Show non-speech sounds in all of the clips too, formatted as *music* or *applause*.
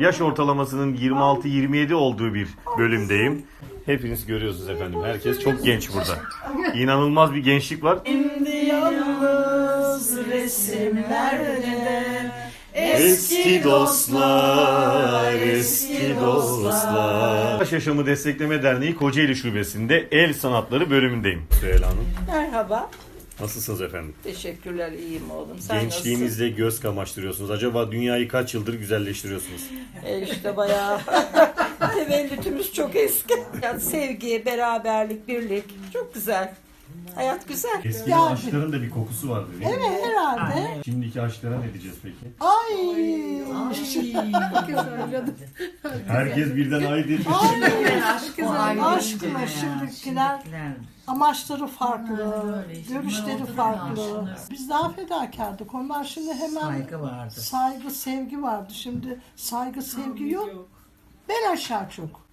Yaş ortalamasının 26-27 olduğu bir bölümdeyim. Hepiniz görüyorsunuz efendim. Herkes çok genç burada. İnanılmaz bir gençlik var. Yalnız resimlerde Eski dostlar, eski dostlar. Yaş Yaşamı Destekleme Derneği Kocaeli Şubesi'nde El Sanatları bölümündeyim. Süheyla Hanım. Merhaba. Nasılsınız efendim? Teşekkürler iyiyim oğlum. Sen nasılsın? Gençliğinizde göz kamaştırıyorsunuz. Acaba dünyayı kaç yıldır güzelleştiriyorsunuz? E işte bayağı *laughs* tevellütümüz çok eski. Ya sevgi, beraberlik, birlik çok güzel. Hayat güzel. Eski aşkların da bir kokusu vardı değil mi? Herhalde. Şimdiki aşklara ne diyeceğiz peki? Ay. Herkes birden ay dedi. Aşkına şimdikiler amaçları farklı, görüşleri farklı. Biz daha fedakardık. Onlar şimdi hemen Saygı vardı. saygı, sevgi vardı. Şimdi saygı, sevgi yok. Ben aşağı çok.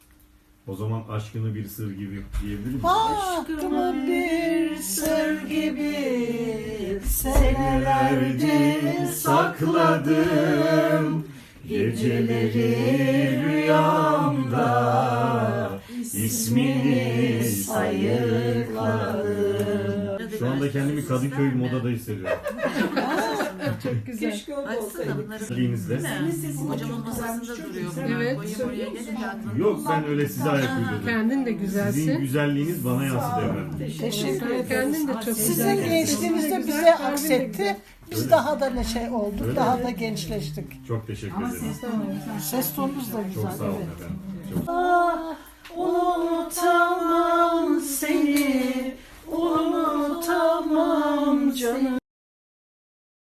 O zaman aşkını bir sır gibi diyebilir miyiz? Aklımı bir sır gibi senelerce sakladım Geceleri rüyamda ismini sayıkladım Şu anda kendimi Kadıköy modada hissediyorum. *laughs* Keşke öyle olsaydı. Elinizde. Hocamın masasında duruyor. Evet. Koyayım oraya gelince aklıma. Yok ben öyle size ayak uydurdum. Kendin de Sizin güzelsin. güzelliğiniz bana yansıdı efendim. Teşekkür ederim. Kendin de çok Sizin güzelsin. gençliğinizde bize aksetti. Biz daha da neşe olduk, daha da gençleştik. Çok teşekkür ederim. Ses tonunuz da güzel. Çok sağ olun evet. efendim. Çok Unutamam seni, unutamam canım.